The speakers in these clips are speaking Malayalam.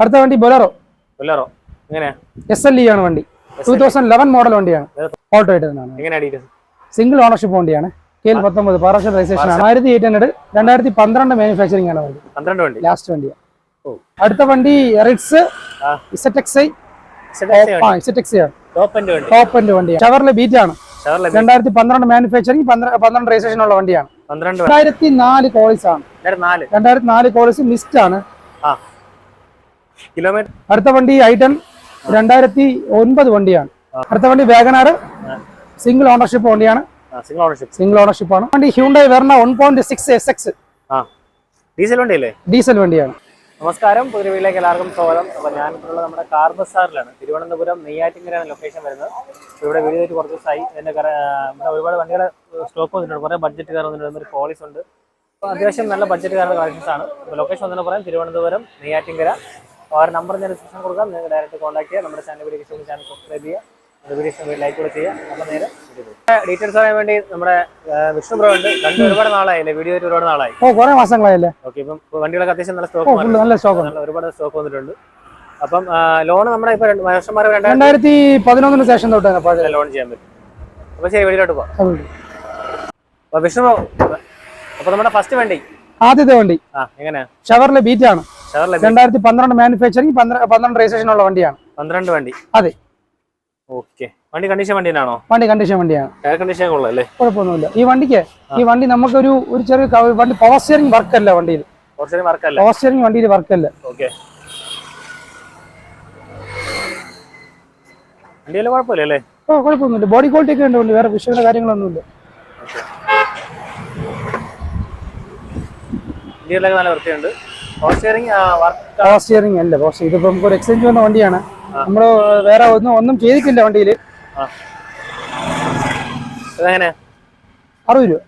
അടുത്ത വണ്ടി Bolero? Bolero. S L E ആണ് വണ്ടി. ടൂ തൗസൻഡ് ലെവൻ മോഡൽ വണ്ടിയാണ്. ഓട്ടോ ആയിട്ട് തന്നെയാണ്. സിംഗിൾ ഓണർഷിപ്പ് വണ്ടിയാണ്. കെ എൽ പത്തൊമ്പത് പാർഷ്യൽ രജിസ്ട്രേഷൻ ആണ്. ആയിരത്തി എയ്റ്റ് ഹൺഡ്രഡ് രണ്ടായിരത്തി പന്ത്രണ്ട് മാനുഫാക്ചറിംഗ് ആണ് വണ്ടി. പന്ത്രണ്ട് വണ്ടി. ലാസ്റ്റ് വണ്ടിയാണ്. അടുത്ത വണ്ടി റിറ്റ്സ്. ഇസെറ്റെക്സ് ടോപ്പ് എൻഡ് വണ്ടിയാണ്. ബീറ്റ് ആണ്. രണ്ടായിരത്തി പന്ത്രണ്ട് മാനുഫാക്ചറിംഗ് പന്ത്രണ്ട് രജിസ്ട്രേഷൻ ഉള്ള വണ്ടിയാണ്. രണ്ടായിരത്തി നാല് കോളേജ് ആണ്. രണ്ടായിരത്തി നാല് കോളേജ് മിസ്റ്റ് ആണ്. കിലോമീറ്റർ അടുത്ത വണ്ടി ഐറ്റൻ രണ്ടായിരത്തി ഒൻപത് വണ്ടിയാണ്. അടുത്ത വണ്ടി വേഗനാർ സിംഗിൾ ഓണർഷിപ്പ് വണ്ടിയാണ്. Single ownership. സിംഗിൾ ഓണർഷിപ്പ് ആണ് വണ്ടി Hyundai Verna one point six S X. Diesel വണ്ടിയല്ലേ? Diesel വണ്ടിയാണ്. നമസ്കാരം പുതിരവിയിലേക്ക് എല്ലാവർക്കും സ്വാഗതം. അപ്പോൾ ഞാൻ ഇപ്പോൾ നമ്മുടെ കാർ ബസാറിലാണ് തിരുവനന്തപുരം നെയ്യാറ്റിങ്കരയാണ് ലൊക്കേഷൻ വരുന്നത്. ഇവിടെ വീഡിയോ കുറച്ച് ദിവസമായി. എന്റെ ഇവിടെ ഒരുപാട് വണ്ടികളെ സ്റ്റോക്ക് വന്നിട്ടുണ്ട്. കുറേ ബഡ്ജറ്റ് കാർ വന്നിട്ടുണ്ട്. ഒരു പോളിസ് ഉണ്ട്. അപ്പോൾ അത്യാവശ്യം നല്ല ബഡ്ജറ്റ് കാറിന്റെ കളക്ഷൻസ് ആണ്. അപ്പോൾ ലൊക്കേഷൻ വന്നിട്ട് പറയാം. തിരുവനന്തപുരം നെയ്യാറ്റിങ്കര ആ ഒരു നമ്പർ ഞാൻ ഡിസ്ക്രിപ്ഷൻ കൊടുക്കാം. നിങ്ങൾക്ക് ഡയറക്റ്റ് കോൺടാക്ട് ചെയ്യുക നമ്മുടെ ചാനൽ വീഡിയോ ഇഷ്ടം ചാനൽ സബ്സ്ക്രൈബ് ചെയ്യുക വീഡിയോ ലൈക്ക് കൂടെ ചെയ്യുക നമ്മൾ നേരെ ഡീറ്റെയിൽസ് അറിയാൻ വേണ്ടി നമ്മുടെ വിഷ്ണു ബ്രോ ഉണ്ട്. കണ്ടു ഒരുപാട് നാളായില്ലേ വീഡിയോ ആയിട്ട് ഒരുപാട് നാളായി. ഓ കുറെ മാസങ്ങളായില്ലേ ഓക്കെ ഇപ്പം വണ്ടികളൊക്കെ അത്യാവശ്യം നല്ല സ്റ്റോക്ക് നല്ല സ്റ്റോക്ക് ഒരുപാട് സ്റ്റോക്ക് വന്നിട്ടുണ്ട്. അപ്പം ലോൺ നമ്മുടെ ഇപ്പൊ വർഷന്മാർ രണ്ടായിരം രണ്ടായിരത്തി പതിനൊന്നിന് ശേഷം തൊട്ട് ലോൺ ചെയ്യാൻ പറ്റും. അപ്പൊ ശരി വെളിയിലോട്ട് പോവാം. വിഷ്ണു അപ്പൊ നമ്മുടെ ഫസ്റ്റ് വണ്ടി. ആദ്യത്തെ വണ്ടി. ആ എങ്ങനെയാ? ഷവറിലെ ബീറ്റ് ആണ് ഷവർലെ രണ്ടായിരത്തി പന്ത്രണ്ട് മാനുഫാക്ചറിങ് പന്ത്രണ്ട് രജിസ്ട്രേഷൻ ഉള്ള വണ്ടിയാണ്. പന്ത്രണ്ട് വണ്ടി. അതെ. ഓക്കെ. വണ്ടി കണ്ടീഷൻ വണ്ടിയാണോ വണ്ടി കണ്ടീഷൻ വണ്ടിയാണ്. എയർ കണ്ടീഷൻ ഉള്ളല്ലേ കുഴപ്പമൊന്നുമില്ല. ഈ വണ്ടിക്ക് ഈ വണ്ടി നമുക്കൊരു ഒരു ചെറിയ വണ്ടി പവർ സ്റ്റിയറിംഗ് വർക്ക് അല്ല വണ്ടിയിൽ. പവർ സ്റ്റിയറിംഗ് വണ്ടിയിൽ വർക്ക് അല്ല. ഓക്കെ. വണ്ടിയിലെ കുഴപ്പമില്ല അല്ലേ? ഓ കുഴപ്പമൊന്നുമില്ല. ബോഡി ക്വാളിറ്റി ഒക്കെ ഉണ്ട്? വേറെ വിഷയങ്ങളുടെ കാര്യങ്ങളൊന്നുമില്ല. നല്ല വൃത്തിയുണ്ട്. പവർ സ്റ്റിയറിംഗ് പവർ സ്റ്റിയറിംഗ് അല്ല പോസ്റ്റ് ഇതിപ്പോ നമുക്ക് ഒരു എക്സ്ചേഞ്ച് വന്ന വണ്ടിയാണ്. നമ്മൾ വേറെ ഒന്നും ഒന്നും ചെയ്തിട്ടില്ല വണ്ടിയിൽ അറുപത് രൂപ.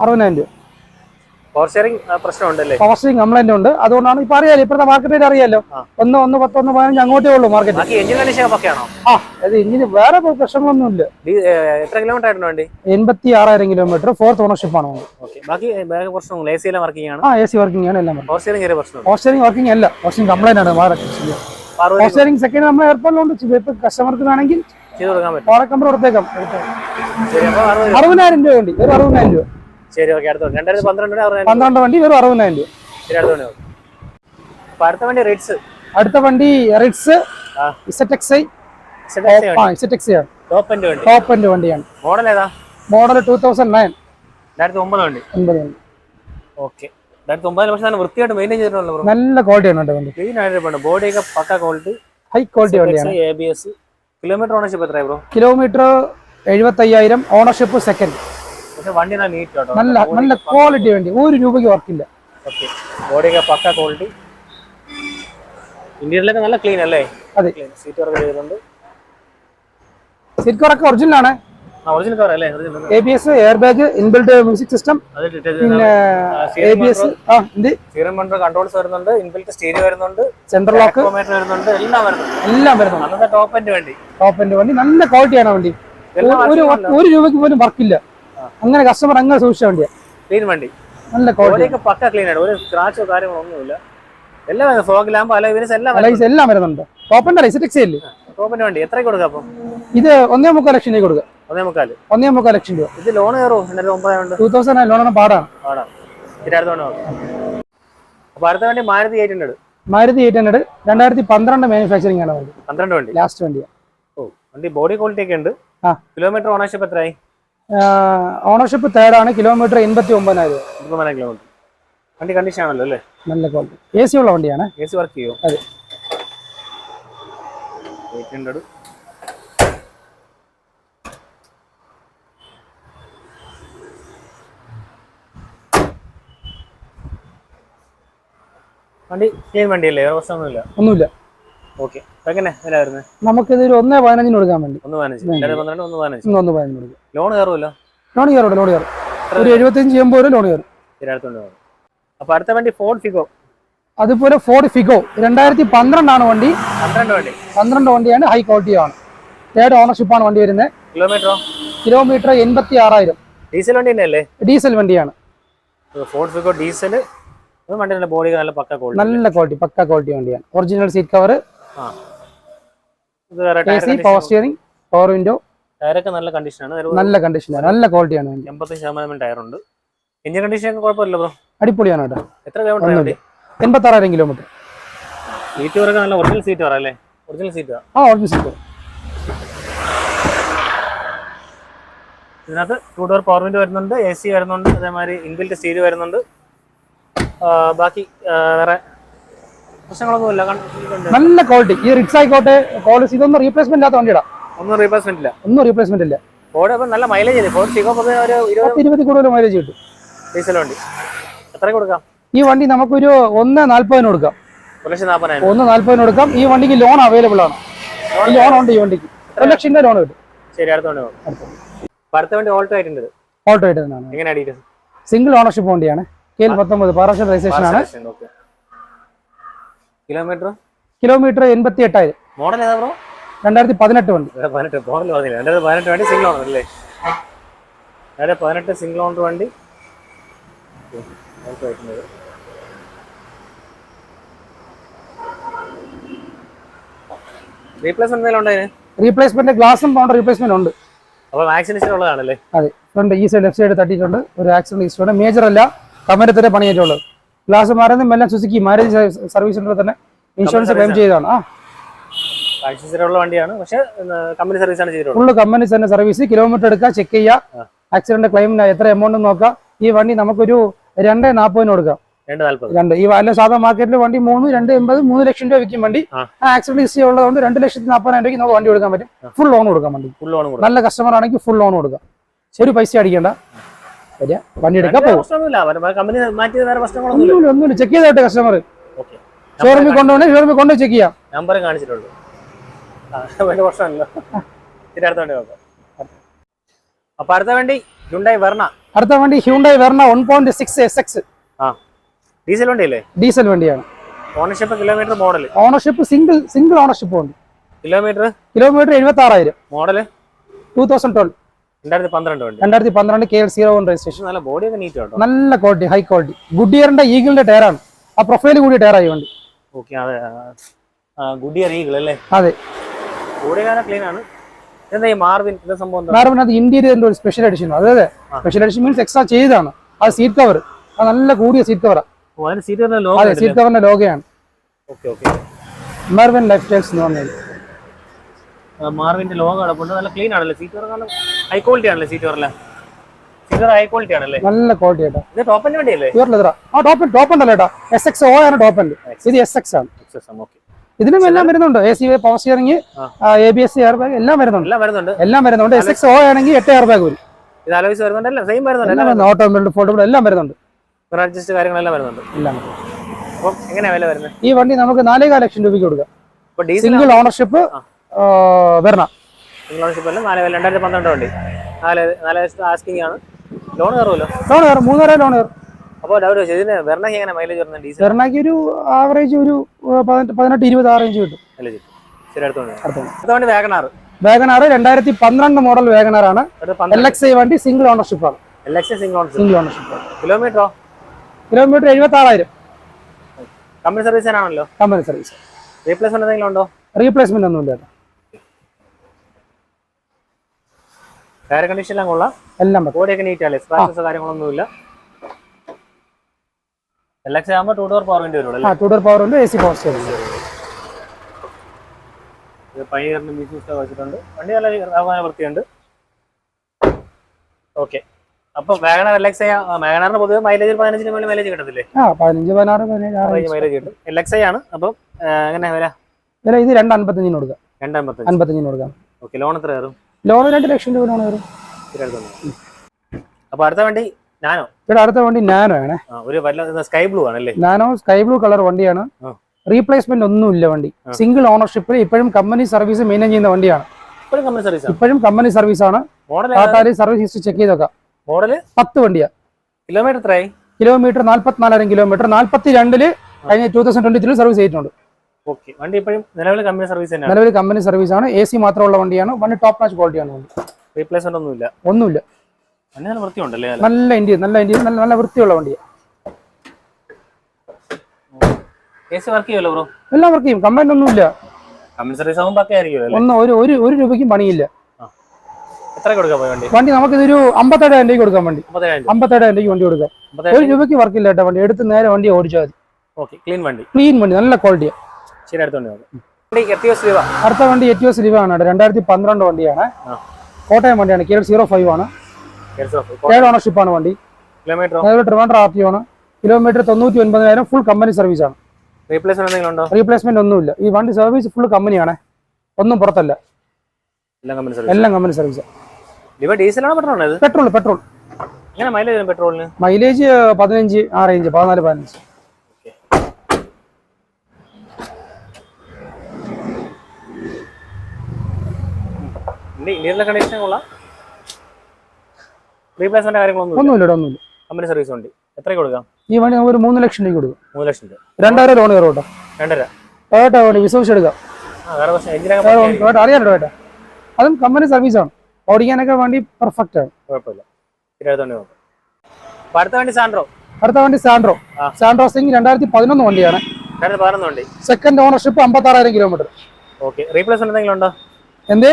അറുപതിനായിരം രൂപ. പവർ പ്രശ്നമുണ്ടല്ലേ? പവർ കംപ്ലൈന്റ് ഉണ്ട്. അതുകൊണ്ടാണ് ഇപ്പൊ അറിയാലോ ഇപ്പോഴത്തെ മാർക്കറ്റ് റേറ്റ് അറിയാലോ. ഒന്ന് ഒന്ന് പത്ത് ഒന്ന് പതിനഞ്ച് അങ്ങോട്ടേ ഉള്ളൂ മാർക്കറ്റ് എഞ്ചിൻ കണ്ടീഷൻ ആ അത് ഇങ്ങനെ വേറെ പ്രശ്നങ്ങളൊന്നും ഇല്ല. എത്ര കിലോമീറ്റർ ആയിരുന്നു വണ്ടി? എൺപത്തി ആറായിരം കിലോമീറ്റർ ഫോർത്ത് ഓണർഷിപ്പ് ആണ്. ബാക്കി വേറെ പ്രശ്നവും എ സി എല്ലാം വർക്കിംഗ് ആണ്. ആ എ സി വർക്കിംഗ് ആണ് എല്ലാം പവർ പവർ വർക്കിംഗ് അല്ല. പവർ കംപ്ലൈന്റ് ആണ് വേറെ പവർ സെക്കൻഡ് നമ്മൾ ഏർപ്പാടിലുണ്ട് കസ്റ്റമർക്ക് വേണമെങ്കിൽ ചെയ്ത് കൊടുക്കാൻ പറ്റും. കൊടുത്തേക്കാം. അറുപതിനായിരം രൂപ വേണ്ടി. ഒരു അറുപതിനായിരം രൂപ. ശരി ഓക്കെ അടുത്ത. രണ്ടായിരത്തി പന്ത്രണ്ട് വണ്ടി വെറും അറുപതിനായിരം രൂപ. ശരി അടുത്ത വണ്ടി. അപ്പൊ അടുത്ത വണ്ടി റേറ്റ്സ് അടുത്ത വണ്ടി റിറ്റ്സ് ആ. ഇസെറ്റെക്സ് ഐ ആ ഇസെറ്റെക്സ് ആണ്. ടോപ്പ് എൻഡ് വണ്ടിയാണ്. മോഡൽ ഏതാ? മോഡൽ ടൂ തൗസൻഡ് നയൻ രണ്ടായിരത്തി ഒമ്പത് വണ്ടി. ഓക്കെ. രണ്ടായിരത്തി പക്ഷെ നല്ല വൃത്തിയായിട്ട് മെയിന്റെയിൻ നല്ല ക്വാളിറ്റിയാണ് വണ്ടി. ക്ലീൻ ആയിട്ട് പക്ക ക്വാളിറ്റി ഹൈ ക്വാളിറ്റി വണ്ടിയാണ്. A B S kilometre ownership എത്രയായി ബ്രോ കിലോമീറ്റർ എഴുപത്തയ്യായിരം. ഓണർഷിപ്പ് സെക്കൻഡ് നല്ല നല്ല നല്ല ക്വാളിറ്റി വണ്ടി. ഒരു രൂപയ്ക്ക് വർക്കില്ല ബോഡിയൊക്കെ പക്ക ക്വാളിറ്റി ഇന്ത്യയിലൊക്കെ നല്ല ക്ലീൻ അല്ലേ? അതെ. സീറ്റ് വർക്ക് ചെയ്തിട്ടുണ്ട്. സീറ്റ് കവറൊക്കെ ഒറിജിനൽ ആണ്. ആ അല്ലേ? Original A B S air bag inbuilt music system പിന്നെ എ ബി എസ് കൺട്രോൾസ് വരുന്നുണ്ട്. ഇൻബിൽഡ് സ്റ്റീരിയോ വരുന്നുണ്ട്. സെൻട്രൽ ലോക്ക് വരുന്നുണ്ട്. എല്ലാം വരുന്നുണ്ട്. എല്ലാം വരുന്നുണ്ട്. ടോപ്പ് എൻഡ് വണ്ടി. ടോപ്പ് എൻഡ് വണ്ടി. നല്ല ക്വാളിറ്റിയാണ് വണ്ടി. ഒരു ഒരു രൂപയ്ക്ക് പോലും വർക്കില്ല അങ്ങനെ കസ്റ്റമർ അങ്ങനെ സൂക്ഷിച്ച വണ്ടിയാണ് ക്ലീൻ വണ്ടി. നല്ല ക്വാളിറ്റി പക്ക ക്ലീൻ ആണ്. ഒരു സ്ക്രാച്ചോ കാര്യങ്ങളോ ഒന്നുമില്ല. എല്ലാം ഫോഗ് ലാമ്പ് ഇവർ എല്ലാം എല്ലാം വരുന്നുണ്ട്. ടോപ്പിന്റെ സിറ്റക്സ് ഇല്ലേ ടോപ്പ് വണ്ടി. എത്ര കൊടുക്കാം അപ്പം? ഇത് ഒന്നേ മുക്കാൽ ലക്ഷം കൊടുക്കുക ഒന്നേ മുക്കാൽ ഒന്നേ മുക്കാൽ ലക്ഷം രൂപ. ഇത് ലോൺ കയറോ? രണ്ടായിരത്തി ഒമ്പതായതുകൊണ്ട് ടൂ തൗസൻഡ് ലോണാണ് പാടാണ്. പാടാണ് നോക്കാം. അപ്പൊ അടുത്ത വണ്ടി Maruti eight hundred Maruti eight hundred രണ്ടായിരത്തി പന്ത്രണ്ട് മാനുഫാക്ചറിംഗ് ആണ് വണ്ടി. പന്ത്രണ്ട് വണ്ടി. ലാസ്റ്റ് വണ്ടിയാണ് ഓ വണ്ടി ബോഡി ക്വാളിറ്റി ഒക്കെ ഉണ്ട്. ആ. കിലോമീറ്റർ ഓണർഷിപ്പ് എത്രയായി? ഓണർഷിപ്പ് തേർഡാണ് കിലോമീറ്റർ എൺപത്തി ഒമ്പതിനായിരം മുപ്പത്തിനാല് കിലോമീറ്റർ വണ്ടി കണ്ടീഷൻ ആണല്ലോ അല്ലേ? നല്ല ക്വാളിറ്റി എ സി ഉള്ള വണ്ടിയാണ്. എ സി വർക്ക് ചെയ്യോ? അതെ. എയ്റ്റ് ഹൺഡ്രഡ് വണ്ടി ക്ലീൻ വണ്ടിയല്ലേ? വേറെ പ്രശ്നമൊന്നുമില്ല. ഒന്നുമില്ല. ഓക്കെ. എങ്ങനെ? വരുന്നത് നമുക്കിത് ഒരു ഒന്നേ പതിനഞ്ചിന് കൊടുക്കാൻ വേണ്ടി. ഒന്ന് പതിനഞ്ച്. ഒന്ന് പതിനഞ്ച്. ലോൺ കയറുമല്ലോ? ലോൺ കയറും ലോൺ കയറും. ഒരു എഴുപത്തഞ്ച് ചെയ്യുമ്പോൾ രൂപ ലോൺ കയറും. അപ്പൊ അടുത്ത വണ്ടി ഫോർഡ് ഫിഗോ അതുപോലെ ഫോർഡ് ഫിഗോ രണ്ടായിരത്തി പന്ത്രണ്ടാണ് വണ്ടി. പന്ത്രണ്ട് വണ്ടി. പന്ത്രണ്ട് വണ്ടിയാണ് ഹൈ ക്വാളിറ്റി ആണ്. തേർഡ് ഓണർഷിപ്പാണ് വണ്ടി വരുന്നത്. കിലോമീറ്ററോ കിലോമീറ്റർ എൺപത്തി ആറായിരം ഡീസൽ വണ്ടി തന്നെയല്ലേ ഡീസൽ വണ്ടിയാണ്. ഫോർഡ് ഫിഗോ ഡീസൽ വണ്ടി നല്ല ബോഡി നല്ല പക്ക ക്വാളിറ്റി നല്ല ക്വാളിറ്റി പക്ക ക്വാളിറ്റി വണ്ടിയാണ്. Original seat cover power steering power window ടയറൊക്കെ നല്ല കണ്ടീഷനാണ് നല്ല കണ്ടീഷനാണ് നല്ല ക്വാളിറ്റിയാണ് വണ്ടി. എൺപത്തഞ്ച് ശതമാനം ടയർ ഉണ്ട്. എഞ്ചിൻ കണ്ടീഷൻ കുഴപ്പമില്ല ബ്രോ അടിപൊളിയാണ് കേട്ടോ. എത്ര കിലോമീറ്റർ എൺപത്താറായിരം കിലോമീറ്റർ സീറ്റ് വരൊക്കെ നല്ല ഒറിജിനൽ സീറ്റ് വരാം അല്ലേ? ഒറിജിനൽ സീറ്റ് ആ ഒറിജിനൽ സീറ്റ് ഇതിനകത്ത് ടൂ ഡോർ പവർ വിൻഡോ വരുന്നുണ്ട് എ സി വരുന്നുണ്ട് അതേമാതിരി ഇൻബിൽറ്റ് സീറ്റ് വരുന്നുണ്ട്. ബാക്കി വേറെ നല്ല ക്വാളിറ്റി ഈ റിക്സ് ആയിക്കോട്ടെ ക്വാളിറ്റി ഇതൊന്നും റീപ്ലേസ്മെന്റ് ഇല്ലാത്ത വണ്ടിയാ ഒന്നും റീപ്ലേസ്മെന്റ് ഇല്ല. ഒന്നും റീപ്ലേസ്മെന്റ് ഇല്ല. ഫോർഡ് നല്ല മൈലേജ് ഇരുപത് കൂടുതൽ മൈലേജ് കിട്ടും. ഡീസൽ വണ്ടി. എത്ര കൊടുക്കാം? ഈ വണ്ടി നമുക്കൊരു ഒന്ന് നാല്പതിന് കൊടുക്കാം. ഒന്ന് നാല്പതിന് കൊടുക്കാം. ഈ വണ്ടിക്ക് ലോൺ അവൈലബിൾ ആണ്. ലോൺ ഉണ്ട് ഈ വണ്ടിക്ക്. ഒരു ലക്ഷം രൂപ ലോൺ കിട്ടും. ശരി അടുത്ത വണ്ടി ഓൾട്ടോ ആയിട്ടുണ്ട് ആയിട്ട് സിംഗിൾ ഓണർഷിപ്പ് വണ്ടിയാണ്. കെ എൽ പത്തൊമ്പത് പാറാഷൻ രജിസ്ട്രേഷൻ ആണ്. കിലോമീറ്റർ? കിലോമീറ്റർ എൺപത്തി എട്ടായിരം മോഡൽ ഏതാ ബ്രോ? രണ്ടായിരത്തി പതിനെട്ട് വണ്ടി. പതിനെട്ട്. മോഡൽ പറഞ്ഞില്ല? രണ്ടായിരത്തി പതിനെട്ട് വണ്ടി സിംഗിൾ ഓണർ അല്ലേ? രണ്ടായിരത്തി പതിനെട്ട് സിംഗിൾ ഓണർ വണ്ടി. റീപ്ലേസ്മെന്റ് എന്തെങ്കിലും ഉണ്ടോ അതിന്? റീപ്ലേസ്മെന്റ് ഗ്ലാസും പൗണ്ട് റീപ്ലേസ്മെന്റ് ഉണ്ട്. അപ്പോൾ വാക്സിനേഷൻ ഉള്ളതാണല്ലേ? അതെ ഫ്രണ്ട് ഈ സൈഡ് ലെഫ്റ്റ് സൈഡ് തട്ടിയിട്ടുണ്ട്. ഒരു ആക്സിഡന്റ് ഹിസ്റ്ററി മേജർ അല്ല കമ്പനി തന്നെ പണിയേറ്റുള്ളത് ഗ്ലാസ് മാറുന്നതും എല്ലാം സുസുക്കി മാരേജ് സർവീസ് സെന്ററിൽ തന്നെ. ഇൻഷുറൻസ് ക്ലെയിം ചെയ്താണ് ആ. വണ്ടിയാണ്. പക്ഷെ കമ്പനി സർവീസ് ആണ് ചെയ്തിട്ടുള്ളത്. ഫുള്ള് കമ്പനി തന്നെ സർവീസ് കിലോമീറ്റർ എടുക്കുക ചെക്ക് ചെയ്യുക. ആക്സിഡന്റ് ക്ലെയിം എത്ര എമൗണ്ട് നോക്കാം ഈ വണ്ടി നമുക്കൊരു രണ്ട് നാൽപ്പതിന് കൊടുക്കാം. രണ്ട് ഈ വല്ല സാധാ മാർക്കറ്റിൽ വണ്ടി മൂന്ന് രണ്ട് എൺപത് മൂന്ന് ലക്ഷം രൂപ വിൽക്കും വണ്ടി. ആക്സിഡന്റ് ഹിസ്റ്ററി ഉള്ളതുകൊണ്ട് രണ്ട് ലക്ഷത്തി നാൽപ്പതിനായിരം രൂപയ്ക്ക് നമുക്ക് വണ്ടി കൊടുക്കാൻ പറ്റും. ഫുൾ ലോൺ കൊടുക്കാൻ വണ്ടി. ഫുൾ ലോൺ നല്ല കസ്റ്റമർ ആണെങ്കിൽ ഫുൾ ലോൺ കൊടുക്കാം. ഒരു പൈസ അടിക്കണ്ട. വണ്ടി എടുക്കാം പോകും പ്രശ്നമൊന്നുമില്ല. കമ്പനി മാറ്റിയത് വേറെ പ്രശ്നങ്ങളൊന്നുമില്ല. ഒന്നുമില്ല ഒന്നുമില്ല. ചെക്ക് ചെയ്തോട്ടെ കസ്റ്റമർ ഷോറൂമിൽ കൊണ്ടുപോകണേ ഷോറൂമിൽ കൊണ്ടുപോയി ചെക്ക് ചെയ്യാം. നമ്പർ കാണിച്ചിട്ടുള്ളൂ അടുത്ത വണ്ടി നോക്കാം. അപ്പൊ അടുത്ത വണ്ടി ഹ്യുണ്ടായി വെർണ അടുത്ത വണ്ടി Hyundai Verna one point six S X ആ. ഡീസൽ ഡീസൽ വണ്ടിയാണ്. Ownership kilometre model ownership single single ownership ഉണ്ട്. കിലോമീറ്റർ കിലോമീറ്റർ എഴുപത്തി ആറായിരം മോഡൽ ടൂ തൗസൻഡ് ട്വൽവ് രണ്ടായിരത്തി പന്ത്രണ്ട് വണ്ടി. രണ്ടായിരത്തി പന്ത്രണ്ട് K L zero one registration നല്ല നല്ല ഒക്കെ നീറ്റ് കേട്ടോ നല്ല ക്വാളിറ്റി ഹൈ ക്വാളിറ്റി ഗുഡിയറിന്റെ ഈഗിളിന്റെ ടയറാണ് ആ പ്രൊഫൈൽ കൂടി ടയറായി വണ്ടി. ഓക്കെ അതെ. ഗുഡിയർ ഈഗിൾ അല്ലേ? അതെ. ബോഡിയൊക്കെ ക്ലീൻ ആണ്. എന്താ ഈ മാർവിൻ? ഇത് സംഭവം എന്താ? മാറുമ്പോൾ അത് ഇന്റീരിയറിന്റെ ഒരു സ്പെഷ്യൽ എഡിഷൻ അതെ അതെ. സ്പെഷ്യൽ എഡിഷൻ മീൻസ് എക്സ്ട്രാ ചെയ്താണ് അത് സീറ്റ് കവർ അത് നല്ല കൂടിയ സീറ്റ് കവറാണ് സീറ്റ് കവറിന്റെ ലോഗയാണ് okay okay Merwin life styles എന്ന് പറഞ്ഞത് മാർവിന്റെ ലോഗോ കിടപ്പുണ്ട്. നല്ല ക്ലീൻ ആണല്ലേ? സീറ്റ് നല്ല ഹൈ ക്വാളിറ്റി ആണല്ലേ സീറ്റ് സീറ്റ് ഹൈ ക്വാളിറ്റി ആണല്ലേ? നല്ല ക്വാളിറ്റി ആയിട്ടാ ഇത് ടോപ്പിന്റെ വണ്ടിയല്ലേ? പ്യൂർ ലെതറ ആ. ടോപ്പ് ടോപ്പ് ഉണ്ടല്ലോ ഏട്ടാ? എസ് എക്സ് ഓ ആണ് ടോപ്പ് ഉണ്ട് ഇത് എസ് എക്സ് ആണ്. ഓക്കെ ഇതിലും എല്ലാം വരുന്നുണ്ട്. A C power steering. A B S air bag എല്ലാം വരുന്നുണ്ട്. എല്ലാം വരുന്നുണ്ട്. എല്ലാം വരുന്നുണ്ട്. എസ് എക്സ് ഓ ആണെങ്കിൽ എട്ട് എയർ ബാഗ് വരും. ഇത് ആലോചിച്ച് വരുന്നുണ്ടല്ലോ സെയിം വരുന്നുണ്ട്. ഓട്ടോമൊബൈൽ ഫോൾഡബിൾ എല്ലാം വരുന്നുണ്ട്. അഡ്ജസ്റ്റ് കാര്യങ്ങളെല്ലാം വരുന്നുണ്ട്. എല്ലാം വരുന്നുണ്ട്. അപ്പം എങ്ങനെയാ വില വരുന്നത്? ഈ വണ്ടി നമുക്ക് നാലേകാല ലക്ഷം രൂപയ്ക്ക് കൊടുക്കാം. സിംഗിൾ ഓണർഷിപ്പ് വരണം. സിംഗിൾ ഓണർഷിപ്പ് അല്ല. നാല് രണ്ടായിരത്തി പന്ത്രണ്ട് വണ്ടി. നാല് നാല് ലക്ഷത്തി ആസ്കിങ് ആണ്. ലോൺ കയറുമല്ലോ? ലോൺ കയറും. മൂന്നര ലോൺ കയറും. അപ്പോൾ ഡൗട്ട് വെച്ചു ഇതിന് വെർണയ്ക്ക് എങ്ങനെ മൈലേജ് വരുന്നത്? ഡീസൽ വെറണയ്ക്ക് ഒരു ആവറേജ് ഒരു ആ, പതിനെട്ട് പതിനെട്ട് ഇരുപത് ആ റേഞ്ച് കിട്ടും. മൈലേജ് ശരി അടുത്തോണ്ട് അടുത്ത അടുത്ത വണ്ടി വാഗണാർ വേഗനാർ രണ്ടായിരത്തി പന്ത്രണ്ട് മോഡൽ വേഗനാറാണ് ആണ് എൽ എക്സ് വണ്ടി സിംഗിൾ ഓണർഷിപ്പ് ആണ്. L X single ownership single ownership കിലോമീറ്ററോ kilometre എഴുപത്തി ആറായിരം കമ്പനി സർവീസ് ആണല്ലോ കമ്പനി സർവീസ് റീപ്ലേസ്മെന്റ് എന്തെങ്കിലും ഉണ്ടോ? റീപ്ലേസ്മെന്റ് ഒന്നും ഇല്ല ടയർ കണ്ടീഷൻ എല്ലാം കൊള്ളാം. എല്ലാം ബോഡിയൊക്കെ നീറ്റ് അല്ലേ? സ്ക്രാച്ചസ് കാര്യങ്ങളൊന്നുമില്ല. എൽ എക്സ് ആകുമ്പോൾ ടൂ ഡോർ പവർ വേണ്ടി വരുള്ളൂ ആ ടൂഡർ പവർ ഉണ്ട് എ സി പവർ ഇത് പണിയറിന് വെച്ചിട്ടുണ്ട്. വണ്ടി നല്ല ആവാന വൃത്തിയുണ്ട്. ഓക്കെ അപ്പൊ വാഗണർ എൽ എക്സ് ഐ വാഗണറിന് പൊതുവെ മൈലേജ് പതിനഞ്ചിന് മേലെ മൈലേജ് കിട്ടത്തില്ലേ? ആ പതിനഞ്ച് പതിനാറ് പതിനേഴ് ആ range. മൈലേജ് കിട്ടും. എൽ എക്സ് ആണ് അപ്പം എങ്ങനെ വില? വില ഇത് രണ്ട് അൻപത്തഞ്ചിന് കൊടുക്കാം. രണ്ട് അമ്പത്തഞ്ച് അൻപത്തഞ്ചിന് കൊടുക്കാം. ഓക്കെ ലോൺ എത്ര കയറും? ലോൺ രണ്ട് ലക്ഷം രൂപ ലോൺ വരും. അപ്പൊ അടുത്ത വണ്ടി നാനോ? ഇവിടെ അടുത്ത വണ്ടി നാനോ ആണ്. ഒരു സ്കൈ ബ്ലൂ ആണല്ലേ? നാനോ സ്കൈ ബ്ലൂ കളർ വണ്ടിയാണ്. റീപ്ലേസ്മെന്റ് ഒന്നും ഇല്ല വണ്ടി. സിംഗിൾ ഓണർഷിപ്പിൽ ഇപ്പോഴും കമ്പനി സർവീസ് മെയിന്റെയിൻ ചെയ്യുന്ന വണ്ടിയാണ്. ഇപ്പോഴും കമ്പനി സർവീസ് ആണ്? ടാറ്റാൽ സർവീസ് ഹിസ്റ്ററി ചെക്ക് ചെയ്തൊക്കെ. മോഡൽ പത്ത് വണ്ടിയാ. കിലോമീറ്റർ എത്രയായി? കിലോമീറ്റർ നാല്പത്തിനാലായിരം കിലോമീറ്റർ നാല്പത്തി രണ്ടിൽ കഴിഞ്ഞ two thousand twenty three service ചെയ്തിട്ടുണ്ട്. ഓക്കെ. വണ്ടി ഇപ്പോഴും നിലവിൽ കമ്പനി സർവീസ് നിലവിൽ കമ്പനി സർവീസ് ആണ്. എ സി മാത്രമുള്ള വണ്ടിയാണ്. വണ്ടി ടോപ്പ് നാച്ച് ക്വാളിറ്റിയാണ് വണ്ടി. റീപ്ലേസ്മെന്റ് ഒന്നുമില്ല. ഒന്നുമില്ല. വണ്ടി നല്ല വൃത്തിയുണ്ടല്ലേ? നല്ല ഇന്ത്യ നല്ല ഇന്ത്യ നല്ല നല്ല വൃത്തിയുള്ള വണ്ടിയാണ് എ സി വർക്ക് ചെയ്യുമല്ലോ ബ്രോ എല്ലാം വർക്ക് ചെയ്യും. കമ്പനി ഒന്നുമില്ല. കമ്പനി സർവീസ് പക്ക ആയിരിക്കുമല്ലോ ഒന്നും ഒരു ഒരു ഒരു രൂപയ്ക്കും പണിയില്ല. എത്ര കൊടുക്കാൻ പോയി വണ്ടി? വണ്ടി നമുക്കിതൊരു അമ്പത്തേഴായിരം രൂപയ്ക്ക് കൊടുക്കാൻ വണ്ടി. അമ്പത്തേഴായിരം രൂപ. രൂപയ്ക്ക് വണ്ടി കൊടുക്കാം. ഒരു രൂപയ്ക്ക്? വർക്കില്ല കേട്ടോ വണ്ടി എടുത്ത് നേരെ വണ്ടി ഓടിച്ചാൽ മതി. ഓക്കെ ക്ലീൻ വണ്ടി. ക്ലീൻ വണ്ടി നല്ല ക്വാളിറ്റിയാണ് ശരി അടുത്തോണ്ട് അടുത്ത വണ്ടി എറ്റിയോസ് ലിവ ആണ് രണ്ടായിരത്തി പന്ത്രണ്ട് വണ്ടിയാണ് കോട്ടയം വണ്ടിയാണ്. കെ സീറോ ഫൈവ് ആണ്. ഏഴ് ഓണർഷിപ്പ് ആണ് വണ്ടി. ട്രിവാൻഡ്രം ആർ ടി ആണ്. കിലോമീറ്റർ തൊണ്ണൂറ്റി ഒൻപതിനായിരം ഫുൾ കമ്പനി സർവീസ് ആണ് റീപ്ലേസ്മെന്റ് ഒന്നുമില്ല. ഈ വണ്ടി സർവീസ് ഫുൾ കമ്പനിയാണ് ഒന്നും പുറത്തല്ല. എല്ലാം company service petrol petrol mileage പതിനഞ്ച് ആ റേഞ്ച് പതിനാല് പതിനഞ്ച്. ഇന്ത്യയിലെ കണ്ടീഷൻ കൊള്ളാം റീപ്ലേസ്മെന്റ് കാര്യങ്ങളൊന്നും ഒന്നുമില്ല ഒന്നുമില്ല. കമ്പനി സർവീസ് ഉണ്ട്. എത്ര കൊടുക്കാം? ഈ വണ്ടി നമുക്ക് ഒരു മൂന്ന് ലക്ഷം രൂപ കൊടുക്കും. മൂന്ന് ലക്ഷം രൂപ. രണ്ടായിരം ലോൺ കയറും കേട്ടോ. രണ്ടര? ടൊയോട്ട വണ്ടി വിശ്വസിച്ച് എടുക്കാം. ടൊയോട്ട അറിയാലോ ടൊയോട്ട അതും കമ്പനി സർവീസ് ആണ്. ഓടിക്കാനൊക്കെ വണ്ടി പെർഫെക്റ്റ് ആണ്. കുഴപ്പമില്ല. അടുത്ത വണ്ടി സാൻഡ്രോ അടുത്ത വണ്ടി സാൻഡ്രോ. സാൻഡ്രോ സിംഗ് രണ്ടായിരത്തി പതിനൊന്ന് വണ്ടിയാണ്. വണ്ടി. സെക്കൻഡ് ഓണർഷിപ്പ് അമ്പത്താറായിരം കിലോമീറ്റർ ഓക്കെ റീപ്ലേസ്മെന്റ് എന്തെങ്കിലും ഉണ്ടോ? എന്തേ?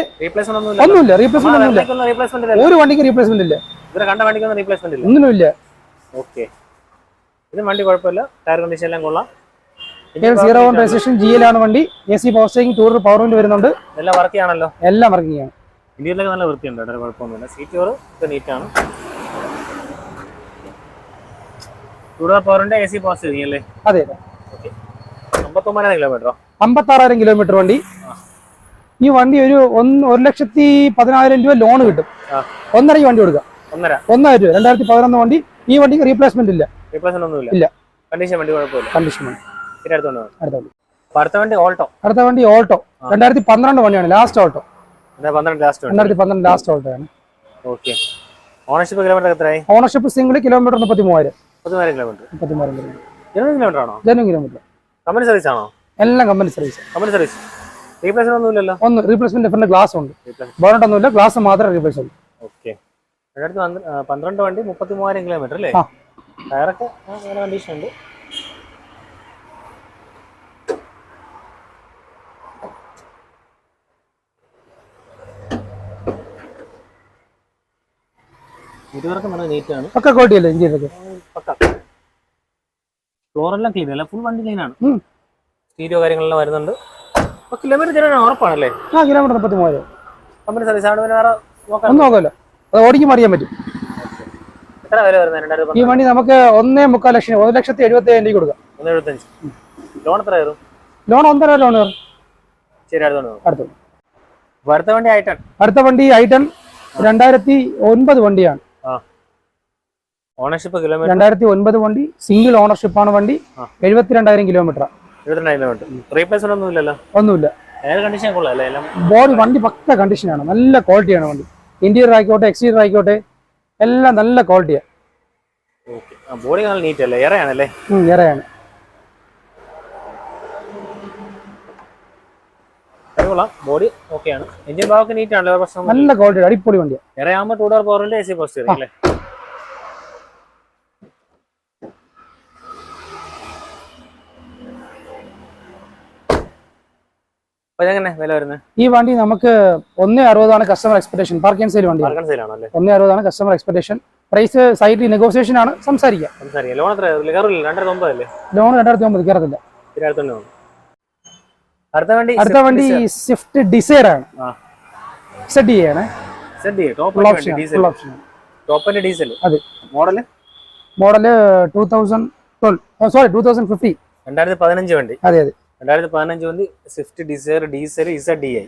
ഒന്നുമില്ല. റീപ്ലേസ്മെന്റ് ഒന്നുമില്ല. ഒരു വണ്ടിക്ക് റീപ്ലേസ്മെന്റ് ഇല്ല. കണ്ട വണ്ടിക്കൊന്നും റീപ്ലേസ്മെന്റ് ഇല്ല. ഒന്നുമില്ല ഓക്കെ ഇത് വണ്ടി കുഴപ്പമില്ല. ടയർ കണ്ടീഷൻ എല്ലാം കൊള്ളാം. സീറോ വൺ രജിസ്ട്രേഷൻ ജി ആണ്. വണ്ടി. A C power steering tour power window വരുന്നുണ്ട്. എല്ലാം വർക്ക് ആണല്ലോ എല്ലാം വർക്കിംഗ് ആണ് ഇന്ത്യയിലൊക്കെ നല്ല വൃത്തിയുണ്ട് കേട്ടോ കുഴപ്പമൊന്നുമില്ല. സീറ്റ് കവർ ഒക്കെ നീറ്റാണ് ടൂഡർ പവറിന്റെ എ സി പാസ് അല്ലേ? അതെ അമ്പത്തൊമ്പതിനായിരം കിലോമീറ്ററോ അമ്പത്താറായിരം കിലോമീറ്റർ വണ്ടി. ഈ വണ്ടി ഒരു ഒന്ന് ഒരു ലക്ഷത്തി പതിനായിരം രൂപ ലോൺ കിട്ടും. ഒന്നര ഈ വണ്ടി കൊടുക്കാം. ഒന്നര? ഒന്നായിരം രൂപ. രണ്ടായിരത്തി പതിനൊന്ന് വണ്ടി ഈ വണ്ടിക്ക് റീപ്ലേസ്മെന്റ് ഇല്ല. റീപ്ലേസ്മെന്റ് ഒന്നും ഇല്ല. കണ്ടീഷൻ വണ്ടി കുഴപ്പമില്ല. കണ്ടീഷൻ വണ്ടി. അടുത്ത വണ്ടി അടുത്ത വണ്ടി. ഓൾട്ടോ അടുത്ത വണ്ടി ഓൾട്ടോ രണ്ടായിരത്തി പന്ത്രണ്ട് വണ്ടിയാണ് ലാസ്റ്റ് ഓൾട്ടോ രണ്ടായിരത്തി പന്ത്രണ്ട് ലാസ്റ്റ് ഓൾട്ടോ ആണ്. ഓക്കെ ഓണർഷിപ്പ് കിലോമീറ്റർ എത്രയായി? ഓണർഷിപ്പ് സിംഗിൾ കിലോമീറ്റർ മുപ്പത്തി മൂവായിരം പതിനായിരം കിലോമീറ്റർ കിലോമീറ്റർ ആണോ? ജനം കിലോമീറ്റർ കമ്പനി സർവീസ് ആണോ? എല്ലാം company service company service replacement ഒന്നുമില്ലല്ലോ? ഒന്ന് റീപ്ലേസ്മെന്റ് ഡിഫറെന്റ് ഗ്ലാസ് ഉണ്ട്. ബോണറ്റ് ഒന്നുമില്ല ഗ്ലാസ് മാത്രമേ റീപ്ലേസ് ഉള്ളൂ. ഓക്കെ പന്ത്രണ്ട് വണ്ടി മുപ്പത്തി മൂവായിരം കിലോമീറ്റർ അല്ലേ. ടയറൊക്കെ നല്ല കണ്ടീഷൻ ഉണ്ട്. ഇരുവർക്കും നല്ല നീറ്റാണ് ഒക്കെ ക്വാളിറ്റി അല്ലേ ഇന്ത്യയിലൊക്കെ പക്ക. ഫ്ലോറെല്ലാം ക്ലീൻ അല്ല? ഫുൾ വണ്ടി ക്ലീൻ ആണ്. സ്റ്റീരിയോ കാര്യങ്ങളെല്ലാം വരുന്നുണ്ട്. കിലോമീറ്റർ തരാൻ ഉറപ്പാണല്ലേ? ആ കിലോമീറ്റർ മുപ്പത്തി മൂവായിരം. കമ്പനി സർവീസ് ആണ് പിന്നെ വേറെ നോക്കാൻ ഒന്നും നോക്കല്ല അത് ഓടിക്കുമ്പോൾ അറിയാൻ പറ്റും. എത്ര വില വരുന്നത് ഈ വണ്ടി നമുക്ക് ഒന്നേ മുക്കാൽ ലക്ഷം ഒരു ലക്ഷത്തി എഴുപത്തി ഏഴ് രൂപ കൊടുക്കാം. ഒന്ന് എഴുപത്തഞ്ച് ലോൺ എത്ര ലോൺ ഒന്നര ലോൺ ശരി അടുത്തോണ്ട് അടുത്ത വണ്ടി. ആയിട്ടാണ് അടുത്ത വണ്ടി ഐട്ടൺ രണ്ടായിരത്തി ഒൻപത് വണ്ടിയാണ്. ഓണർഷിപ്പ് കിലോമീറ്റർ രണ്ടായിരത്തി ഒൻപത് വണ്ടി സിംഗിൾ ഓണർഷിപ്പ് ആണ് വണ്ടി. എഴുപത്തിരണ്ടായിരം കിലോമീറ്റർ റീപ്ലേസ്മെന്റ് ഒന്നും ഇല്ലല്ലോ? ഒന്നുമില്ല. എയർ കണ്ടീഷൻ കൊള്ളാം എല്ലാം? ബോഡി വണ്ടി പക്ക കണ്ടീഷനാണ് നല്ല ക്വാളിറ്റിയാണ് വണ്ടി. ഇന്റീരിയർ ആയിക്കോട്ടെ എക്സ്റ്റീരിയർ ആയിക്കോട്ടെ എല്ലാം നല്ല ക്വാളിറ്റിയാണ് ബോഡി നല്ല നീറ്റ് അല്ലേ? ബോഡി ഓക്കെയാണ് എഞ്ചിൻ ഭാഗമൊക്കെ നീറ്റ് ആണല്ലോ പ്രശ്നം നല്ല ക്വാളിറ്റി അടിപൊളി വണ്ടിയാണ് ടൂ ഡോർ പവറിന്റെ എ സി പോസ്റ്റ് അല്ലേ അപ്പൊ ഇതെങ്ങനെ വില വരുന്നത് ഈ വണ്ടി നമുക്ക് ഒന്നേ അറുപതാണ് customer expectation park and sale വണ്ടി. ഒന്നേ അറുപതാണ് കസ്റ്റമർ എക്സ്പെക്ടേഷൻ പ്രൈസ് സൈഡിൽ നെഗോസിയേഷൻ ആണ്. സംസാരിക്കാം. ലോൺ രണ്ടായിരത്തി ഒമ്പത് കയറത്തില്ല അടുത്ത വണ്ടി സ്വിഫ്റ്റ് ഡിസൈർ ആണ്. സെഡ് അതെ. Model model two thousand twelve sorry two thousand fifty രണ്ടായിരത്തി പതിനഞ്ച് വണ്ടി. അതെ അതെ. രണ്ടായിരത്തി പതിനഞ്ച് വണ്ടി Swift Dzire diesel Z D I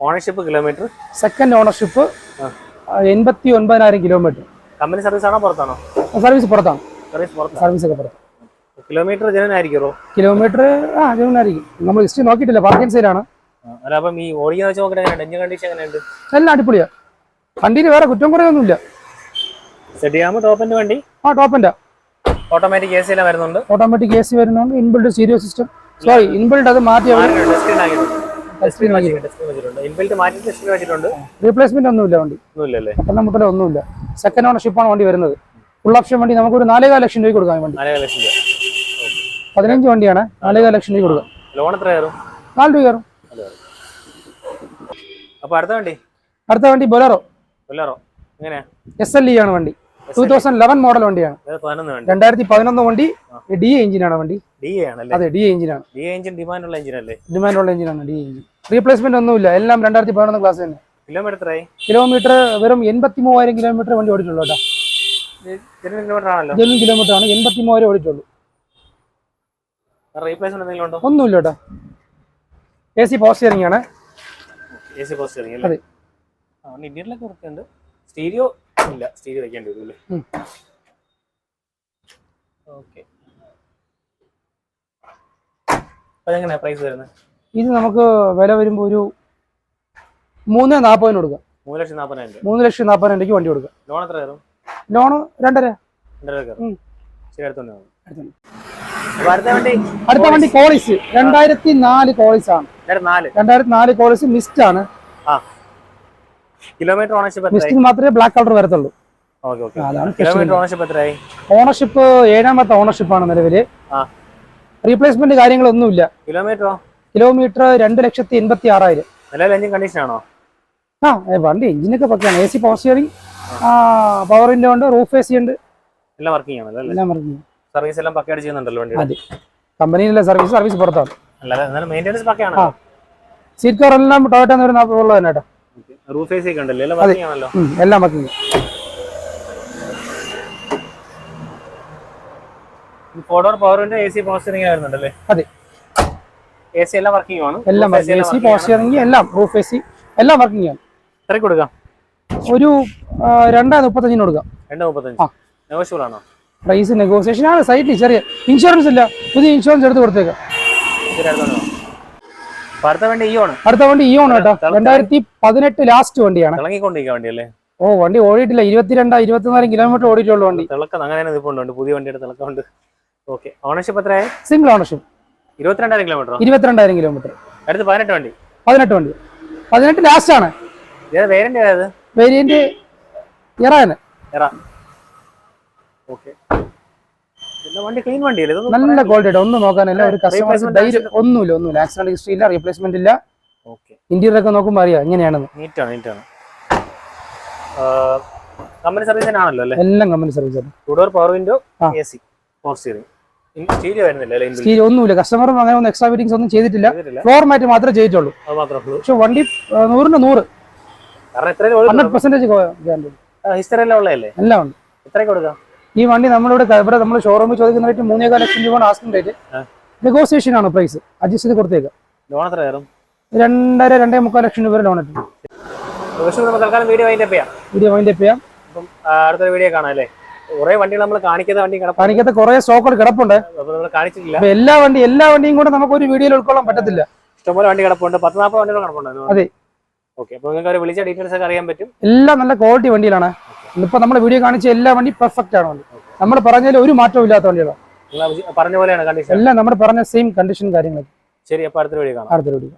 ownership kilometre second ownership എൺപത്തി ഒൻപതിനായിരം കിലോമീറ്റർ കമ്പനി സർവീസ് ആണോ പുറത്താണോ? സർവീസ് പുറത്താണ്. സർവീസ് പുറത്താണ്. സർവീസ് ഒക്കെ പുറത്ത് കിലോമീറ്റർ ജനനായിരിക്കുമോ കിലോമീറ്റർ ആ ജൂണായിരിക്കും നമ്മൾ ഹിസ്റ്ററി നോക്കിയിട്ടില്ല പാർക്കിംഗ് സെയിലാണ് അല്ല അപ്പം ഈ ഓടിക്കുന്ന വെച്ച് നോക്കട്ടെ എഞ്ചിൻ കണ്ടീഷൻ എങ്ങനെയുണ്ട്? എല്ലാം അടിപൊളിയാ. വണ്ടിയിൽ വേറെ കുറ്റം കുറയൊന്നുമില്ല. ചെയ്യാകുമ്പോൾ ടോപ്പിന്റെ വണ്ടി? ആ ടോപ്പിന്റെ ഓട്ടോമാറ്റിക് എ സി എല്ലാം വരുന്നുണ്ട്? ഓട്ടോമാറ്റിക് എ സി വരുന്നുണ്ട് inbuilt stereo system sorry inbuilt അത് മാറ്റി റീപ്ലേസ്മെന്റ് ഒന്നുമില്ല വണ്ടി. പെട്ടെന്ന് മുതലേ ഒന്നുമില്ല. സെക്കൻഡ് ആണ് വണ്ടി വരുന്നത്. ഫുൾ ഓപ്ഷൻ വണ്ടി നമുക്ക് ഒരു നാലേകാൽ ലക്ഷം രൂപ കൊടുക്കാം ഈ വണ്ടി. പതിനഞ്ച് വണ്ടിയാണ്. നാലേകാൽ ലക്ഷം രൂപ കൊടുക്കാം. ലോൺ എത്ര കയറും? നാല് രൂപ കയറും. അപ്പൊ അടുത്ത വണ്ടി? അടുത്ത വണ്ടി ബൊലറോ ബൊലറോ എങ്ങനെയാ? എസ് എൽ ഇ ആണ് വണ്ടി. ടൂ തൗസൻഡ് ലെവൻ മോഡൽ വണ്ടിയാണ്. രണ്ടായിരത്തി പതിനൊന്ന് വണ്ടി. ഡി എഞ്ചിനാണ് വണ്ടി. അതെ ഡി എഞ്ചിനാണ് ഡിമാൻഡുള്ള എഞ്ചിനാണ് ഡി എഞ്ചിൻ റീപ്ലേസ്മെന്റ് ഒന്നുമില്ല. എല്ലാം രണ്ടായിരത്തി പതിനൊന്ന് ക്ലാസ് തന്നെ കിലോമീറ്റർ കിലോമീറ്റർ വെറും എൺപത്തി മൂവായിരം കിലോമീറ്റർ വണ്ടി ഓടിയിട്ടുള്ളൂ കേട്ടോ. ജെനുവൻ കിലോമീറ്റർ ആണ് എൺപത്തി മൂവായിരം ഉണ്ടോ? ഒന്നുമില്ല കേട്ടോ. എ സി പവർ സ്റ്റിയറിംഗ് ആണ്. എ സി പോസ്റ്റ് അതെ. ഇന്ത്യയിലൊക്കെ സ്റ്റീരിയോ ഇല്ല സ്റ്റീരി വെക്കേണ്ടി വരും അല്ലേ. ഓക്കെ. അതെങ്ങനെയാ പ്രൈസ് വരുന്നത്? ഇത് നമുക്ക് വില വരുമ്പോൾ ഒരു മൂന്ന് നാൽപ്പതിന് കൊടുക്കാം. മൂന്ന് ലക്ഷം നാൽപ്പതിനായിരം രൂപ. മൂന്ന് ലക്ഷം നാൽപ്പതിനായിരം വണ്ടി കൊടുക്കാം. ലോൺ എത്ര കയറും? ലോണ് രണ്ടര. രണ്ടര കയറും. ശരി അടുത്തോണ്ട് പോകും അടുത്ത വണ്ടി. കോളിസ് രണ്ടായിരത്തി നാല് കോളിസ് ആണ്. രണ്ടായിരത്തി നാല് കോളേജ് മിസ്റ്റ് ആണ്. കിലോമീറ്റർ ഓണർഷിപ്പ് മിസ്റ്റിന് മാത്രമേ ബ്ലാക്ക് കളർ വരത്തുള്ളൂ. അതാണ് കിലോമീറ്റർ ഓണർഷിപ്പ് എത്രയായി? ഓണർഷിപ്പ് ഏഴാമത്തെ ഓണർഷിപ്പ് ആണ് നിലവിൽ റീപ്ലേസ്മെന്റ് കാര്യങ്ങളൊന്നുമില്ല. കിലോമീറ്ററോ കിലോമീറ്റർ രണ്ട് ലക്ഷത്തി എൺപത്തി ആറായിരം. നിലവിൽ എഞ്ചിൻ കണ്ടീഷൻ ആണോ? ആ വണ്ടി എഞ്ചിനൊക്കെ പക്കയാണ്. A C power steering power window ഉണ്ട് റൂഫ് എ സി ഉണ്ട്. എല്ലാം വർക്കിംഗ് ആണല്ലോ എല്ലാം വർക്കിംഗ് സർവീസ് എല്ലാം പക്കയായിട്ട് ചെയ്യുന്നുണ്ടല്ലോ വണ്ടി അതെ. കമ്പനിയിലെ സർവീസ് സർവീസ് പുറത്താണ്. അല്ലാതെ മെയിന്റെനൻസ് പക്കയാണോ സീറ്റ് കവർ എല്ലാം ടൊയറ്റ എന്ന് വരുന്ന ഉള്ളത് തന്നെ കേട്ടോ റൂഫ് എ സി ഒക്കെ ഉണ്ടല്ലോ എല്ലാം വർക്കിംഗ് ആണല്ലോ എല്ലാം വർക്കിംഗ് ഫോർ ഡോർ പവറിന്റെ എ സി പവർ സ്റ്റിയറിംഗ് വരുന്നുണ്ടല്ലേ? അതെ. എ സി എല്ലാം വർക്കിംഗ് ആണ് എല്ലാം Roof AC A C power steering എല്ലാം റൂഫ് എ സി എല്ലാം വർക്കിംഗ് ആണ് എത്ര കൊടുക്കാം? ഒരു രണ്ടേ മുപ്പത്തഞ്ചിന് കൊടുക്കാം. രണ്ട് മുപ്പത്തഞ്ച്. നെഗോഷ്യബിൾ ആണോ? പ്രൈസ് നെഗോസിയേഷൻ ആണ്. സൈറ്റിൽ ചെറിയ ഇൻഷുറൻസ് ഇല്ല. പുതിയ ഇൻഷുറൻസ് എടുത്ത് കൊടുത്തേക്കാം ശരി അടുത്തോണ്ട് പോകാം. അപ്പൊ അടുത്ത വണ്ടി ആണ് അടുത്ത വണ്ടി ഇയോൺ കേട്ടോ. രണ്ടായിരത്തി പതിനെട്ട് ലാസ്റ്റ് വണ്ടിയാണ്. ഓ വണ്ടി ഓടിയിട്ടില്ല. ഇരുപത്തിരണ്ട് ഇരുപത്തിനാല് കിലോമീറ്റർ ഓടിയിട്ടുള്ളൂ വണ്ടി. തിളക്കം അങ്ങനെ തന്നെ നിൽപ്പുണ്ട് പുതിയ വണ്ടിയുടെ തിളക്കമുണ്ട്. ഓക്കെ. ഓണർഷിപ്പ് എത്രയായി? സിംഗിൾ ഓണർഷിപ്പ് ഇരുപത്തിരണ്ടായിരം കിലോമീറ്ററോ ഇരുപത്തിരണ്ടായിരം കിലോമീറ്റർ അടുത്ത് പതിനെട്ട് വണ്ടി. പതിനെട്ട് വണ്ടി. പതിനെട്ട് ലാസ്റ്റ് ആണ്. വേരിയന്റ് ഏത് വേരിയന്റ് ഇറാന് എറാ ഓക്കെ. വണ്ടി ക്ലീൻ വണ്ടിയല്ലേ? നല്ല ക്വാളിറ്റി ഒന്നും നോക്കാനല്ല ഒരു കസ്റ്റമേഴ്സ് ധൈര്യം ഒന്നുമില്ല ഒന്നുമില്ല. ആക്സിഡന്റ് ഹിസ്റ്ററി ഇല്ല റീപ്ലേസ്മെന്റ് ഇല്ല. ഇന്റീരിയർ ഒക്കെ നോക്കുമ്പോൾ അറിയാം എങ്ങനെയാണെന്ന് നീറ്റാണ് നീറ്റാണ് കമ്പനി സർവീസ് ആണല്ലോ അല്ലേ? എല്ലാം കമ്പനി സർവീസ് ആണ്. Power window. A C four steering stereo ഒന്നുമില്ല. കസ്റ്റമർ അങ്ങനെ ഒന്നും എക്സ്ട്രാ ഫിറ്റിംഗ്സ് ഒന്നും ചെയ്തിട്ടില്ല. ഫ്ലോർ മാറ്റ് മാത്രമേ ചെയ്തിട്ടുള്ളൂ. പക്ഷെ വണ്ടി നൂറിന്റെ നൂറിന് നൂറ്. ഹൺഡ്രഡ് പെർസെന്റേജ് ഹിസ്റ്ററി എല്ലാം ഉള്ളതല്ലേ? എല്ലാം ഉണ്ട്. എത്രയൊക്കെ കൊടുക്കാം? ഈ വണ്ടി നമ്മളിവിടെ ഇവിടെ നമ്മൾ ഷോറൂമിൽ ചോദിക്കുന്ന റേറ്റ് മൂന്നേകാൽ ലക്ഷം രൂപയാണ് ആസ്കിംഗ് റേറ്റ് നെഗോസിയേഷൻ ആണ് പ്രൈസ് അഡ്ജസ്റ്റ് ചെയ്ത് കൊടുത്തേക്കാം. ലോൺ എത്ര കയറും രണ്ടര രണ്ടേ മുക്കാൽ ലക്ഷം രൂപ ലോൺ തൽക്കാലം വീഡിയോ അതിന്റെ ചെയ്യാം. വീഡിയോ മൈൻഡ് ചെയ്യാം. അപ്പം അടുത്തൊരു വീഡിയോ കാണാം അല്ലേ? കുറേ വണ്ടികൾ നമ്മൾ കാണിക്കുന്ന വണ്ടി കാണിക്കാത്ത കുറെ സ്റ്റോക്കുകൾ കിടപ്പുണ്ട്. കാണിച്ചിട്ടില്ല. അപ്പൊ എല്ലാ വണ്ടി എല്ലാ വണ്ടിയും കൂടെ നമുക്ക് ഒരു വീഡിയോയിൽ ഉൾക്കൊള്ളാൻ പറ്റത്തില്ല. ഇഷ്ടംപോലെ വണ്ടി കിടപ്പുണ്ട്. പത്ത് നാൽപ്പത് വണ്ടികൾ കിടപ്പുണ്ട്. അതെ. ഓക്കെ അപ്പോൾ നിങ്ങൾക്ക് വിളിച്ച ഡീറ്റെയിൽസ് ഒക്കെ അറിയാൻ പറ്റും. എല്ലാം നല്ല ക്വാളിറ്റി വണ്ടിയിലാണ് ഇപ്പൊ നമ്മുടെ വീഡിയോ കാണിച്ച എല്ലാ വണ്ടി പെർഫെക്റ്റ് ആണ് വണ്ടി. നമ്മൾ പറഞ്ഞതിൽ ഒരു മാറ്റവും ഇല്ലാത്ത വണ്ടികളാണ് പറഞ്ഞ പോലെയാണ് എല്ലാം നമ്മൾ പറഞ്ഞ സെയിം കണ്ടീഷൻ കാര്യങ്ങളൊക്കെ. ശരി അപ്പൊ അടുത്ത വീഡിയോ കാണാം. അടുത്ത വീഡിയോ